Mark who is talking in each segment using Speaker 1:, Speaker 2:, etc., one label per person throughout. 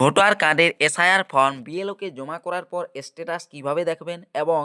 Speaker 1: Voter কার্ডের SIR form বিএলওকে জমা করার পর স্ট্যাটাস কীভাবে দেখবেন? এবং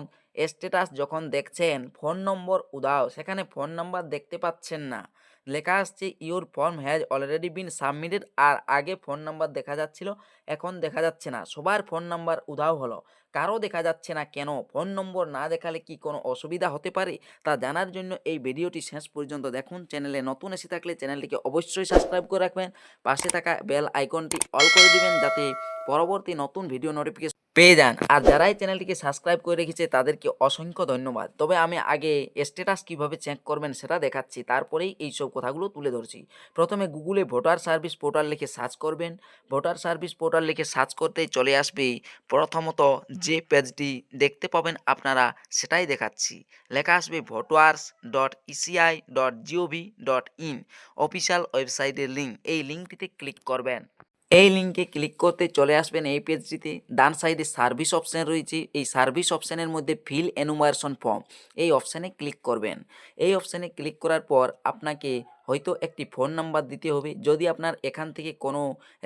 Speaker 1: স্ট্যাটাস যখন দেখছেন, ফোন নম্বর উদাও, সেখানে ফোন নম্বর দেখতে পাচ্ছেন না। লেখা আসছে your form has already been submitted আর আগে ফোন নাম্বার দেখা যাচ্ছিল, এখন দেখা যাচ্ছে না। সবার ফোন নাম্বার উধাও হলো। কারও দেখা যাচ্ছে না কেন? ফোন নম্বর না দেখালে কি কোনো অসুবিধা হতে পারে? তা জানার জন্য এই ভিডিওটি শেষ পর্যন্ত দেখুন। চ্যানেলে নতুন এসে থাকলে চ্যানেলটিকে অবশ্যই সাবস্ক্রাইব করে রাখবেন। পাশে থাকা বেল আইকনটি অল করে দিবেন যাতে পরবর্তী নতুন ভিডিও নোটিফিকেশন পেয়ে যান। আর যারা এই চ্যানেলটিকে সাবস্ক্রাইব করে রেখেছে, তাদেরকে অসংখ্য ধন্যবাদ। তবে আমি আগে স্ট্যাটাস কীভাবে চেক করবেন সেটা দেখাচ্ছি। তারপরেই এই সব কথাগুলো তুলে ধরছি। প্রথমে গুগলে ভোটার সার্ভিস পোর্টাল লিখে সার্চ করবেন। ভোটার সার্ভিস পোর্টাল লিখে সার্চ করতেই চলে আসবে প্রথমত যে পেজটি দেখতে পাবেন আপনারা সেটাই দেখাচ্ছি। লেখা আসবে voters dot E C I dot G O V dot in official ওয়েবসাইটের লিঙ্ক এই লিঙ্কটিতে ক্লিক করবেন। এই লিঙ্কে ক্লিক করতে চলে আসবেন এই পেজটিতে। ডান সাইডে সার্ভিস অপশান রয়েছে। এই সার্ভিস অপশানের মধ্যে ফিল এনুমারেশন ফর্ম এই অপশানে ক্লিক করবেন। এই অপশানে ক্লিক করার পর আপনাকে হয়তো একটি ফোন নাম্বার দিতে হবে। যদি আপনার এখান থেকে কোনো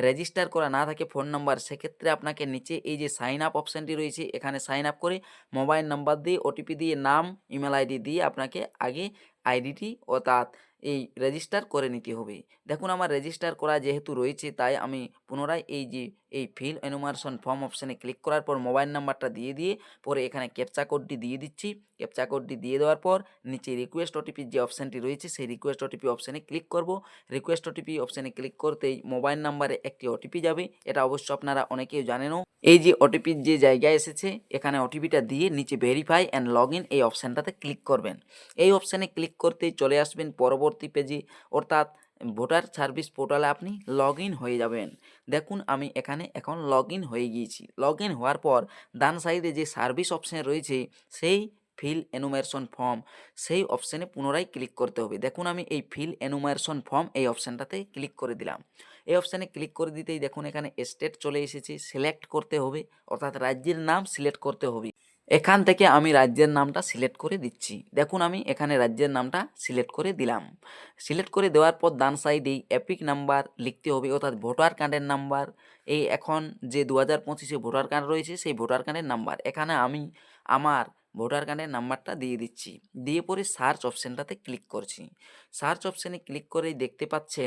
Speaker 1: রেজিস্টার করা না থাকে ফোন নাম্বার, সেক্ষেত্রে আপনাকে নিচে এই যে সাইন আপ অপশানটি রয়েছে, এখানে সাইন আপ করে মোবাইল নাম্বার দিয়ে, ওটিপি দিয়ে, নাম, ইমেল আইডি দিয়ে আপনাকে আগে আইডিটি অর্থাৎ এই রেজিস্টার করে নিতে হবে। দেখুন, আমার রেজিস্টার করা যেহেতু রয়েছে, তাই আমি পুনরায় এই যে, এই ফিল এনুমারেশন ফর্ম অপশানে ক্লিক করার পর মোবাইল নাম্বারটা দিয়ে দিয়ে পরে এখানে ক্যাপচা কোডটি দিয়ে দিচ্ছি। ক্যাপচা কোডটি দিয়ে দেওয়ার পর নিচে রিকোয়েস্ট ওটিপির যে অপশানটি রয়েছে, সেই রিকোয়েস্ট ওটিপি অপশানে ক্লিক করব। রিকোয়েস্ট ওটিপি অপশানে ক্লিক করতেই মোবাইল নাম্বারে একটি ওটিপি যাবে। এটা অবশ্য আপনারা অনেকেই জানেনও। এই যে ওটিপির যে জায়গায় এসেছে, এখানে ওটিপিটা দিয়ে নিচে ভেরিফাই অ্যান্ড লগ এই অপশানটাতে ক্লিক করবেন। এই অপশানে ক্লিক করতেই চলে আসবেন। পরবর্তী পেজে। অর্থাৎ ভোটার সার্ভিস পোর্টালে আপনি লগ হয়ে যাবেন। দেখুন, আমি এখানে এখন লগ হয়ে গিয়েছি। লগ হওয়ার পর ডান সাইডে যে সার্ভিস অপশান রয়েছে, সেই ফিল এনুমারেশন ফর্ম, সেই অপশানে পুনরায় ক্লিক করতে হবে। দেখুন, আমি এই ফিল এনুমারেশন ফর্ম এই অপশানটাতে ক্লিক করে দিলাম। এই অপশানে ক্লিক করে দিতেই দেখুন, এখানে স্টেট চলে এসেছে, সিলেক্ট করতে হবে। অর্থাৎ রাজ্যের নাম সিলেক্ট করতে হবে। এখান থেকে আমি রাজ্যের নামটা সিলেক্ট করে দিচ্ছি। দেখুন আমি এখানে রাজ্যের নামটা সিলেক্ট করে দিলাম। সিলেক্ট করে দেওয়ার পর ডান সাইডেই এপিক নাম্বার লিখতে হবে, অর্থাৎ ভোটার কার্ডের নাম্বার। এই এখন যে দু হাজার পঁচিশে ভোটার কার্ড রয়েছে, সেই ভোটার কার্ডের নাম্বার। এখানে আমি আমার ভোটার কার্ডের নাম্বারটা দিয়ে দিচ্ছি। দিয়ে পরে সার্চ অপশানটাতে ক্লিক করছি। সার্চ অপশানে ক্লিক করেই দেখতে পাচ্ছে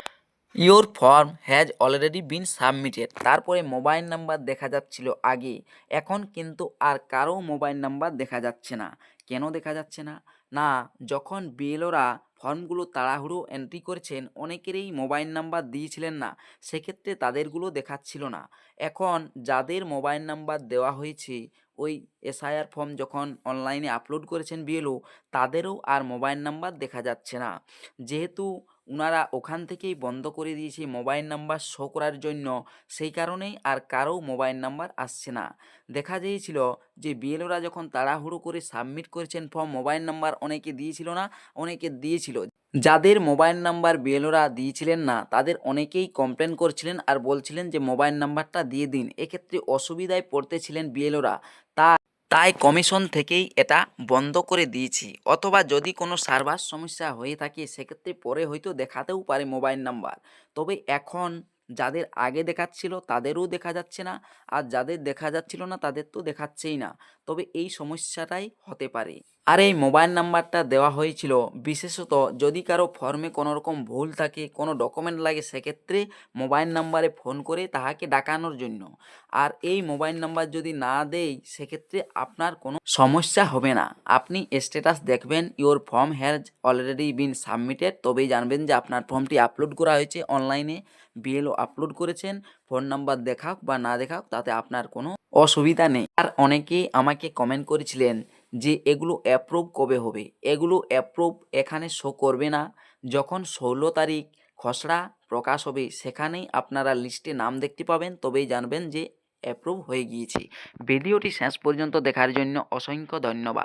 Speaker 1: your form has already been submitted তারপরে মোবাইল নাম্বার দেখা যাচ্ছিল আগে। এখন কিন্তু আর কারও মোবাইল নাম্বার দেখা যাচ্ছে না। কেন দেখা যাচ্ছে না? না, যখন বিএলওরা ফর্মগুলো তাড়াহুড়ো এন্ট্রি করেছেন, অনেকেরই মোবাইল নাম্বার দিয়েছিলেন না। সেক্ষেত্রে তাদেরগুলো দেখাচ্ছিল না। এখন যাদের মোবাইল নাম্বার দেওয়া হয়েছে, ওই এসআইআর ফর্ম যখন অনলাইনে আপলোড করেছেন বিএলও তাদেরও আর মোবাইল নাম্বার দেখা যাচ্ছে না। যেহেতু ওনারা ওখান থেকেই বন্ধ করে দিয়েছে মোবাইল নাম্বার শো করার জন্য সেই কারণেই আর কারও মোবাইল নাম্বার আসছে না। দেখা গিয়েছিল যে বিএলওরা যখন তাড়াহুড়ো করে সাবমিট করেছেন ফর্ম, মোবাইল নাম্বার অনেকে দিয়েছিল না, অনেকে দিয়েছিল। যাদের মোবাইল নাম্বার বিএলওরা দিয়েছিলেন না, তাদের অনেকেই কমপ্লেন করছিলেন আর বলছিলেন যে মোবাইল নাম্বারটা দিয়ে দিন। এক্ষেত্রে অসুবিধায় পড়তেছিলেন বিএলওরা। তা তাই কমিশন থেকেই এটা বন্ধ করে দিয়েছি। অথবা যদি কোনো সার্ভার সমস্যা হয়ে থাকে, সেক্ষেত্রে পরে হয়তো দেখাতেও পারে মোবাইল নাম্বার। তবে এখন যাদের আগে দেখাচ্ছিল, তাদেরও দেখা যাচ্ছে না। আর যাদের দেখা যাচ্ছিল না, তাদের তো দেখাচ্ছেই না। তবে এই সমস্যাটাই হতে পারে। আর এই মোবাইল নাম্বারটা দেওয়া হয়েছিল। বিশেষত যদি কারও ফর্মে কোনো রকম ভুল থাকে, কোনো ডকুমেন্ট লাগে, সেক্ষেত্রে মোবাইল নাম্বারে ফোন করে তাহাকে ডাকানোর জন্য। আর এই মোবাইল নাম্বার যদি না দেই সেক্ষেত্রে আপনার কোনো সমস্যা হবে না। আপনি স্ট্যাটাস দেখবেন, your form has already been submitted. তবেই জানবেন যে আপনার ফর্মটি আপলোড করা হয়েছে অনলাইনে, বিএলও আপলোড করেছেন। ফোন নাম্বার দেখাক বা না দেখাক, তাতে আপনার কোনো অসুবিধা নেই। আর অনেকেই আমাকে কমেন্ট করেছিলেন যে এগুলো অ্যাপ্রুভ কবে হবে? এগুলো অ্যাপ্রুভ এখানে শো করবে না। যখন ষোলো তারিখ খসড়া প্রকাশ হবে, সেখানেই আপনারা লিস্টে নাম দেখতে পাবেন। তবেই জানবেন যে অ্যাপ্রুভ হয়ে গিয়েছে। ভিডিওটি শেষ পর্যন্ত দেখার জন্য অসংখ্য ধন্যবাদ।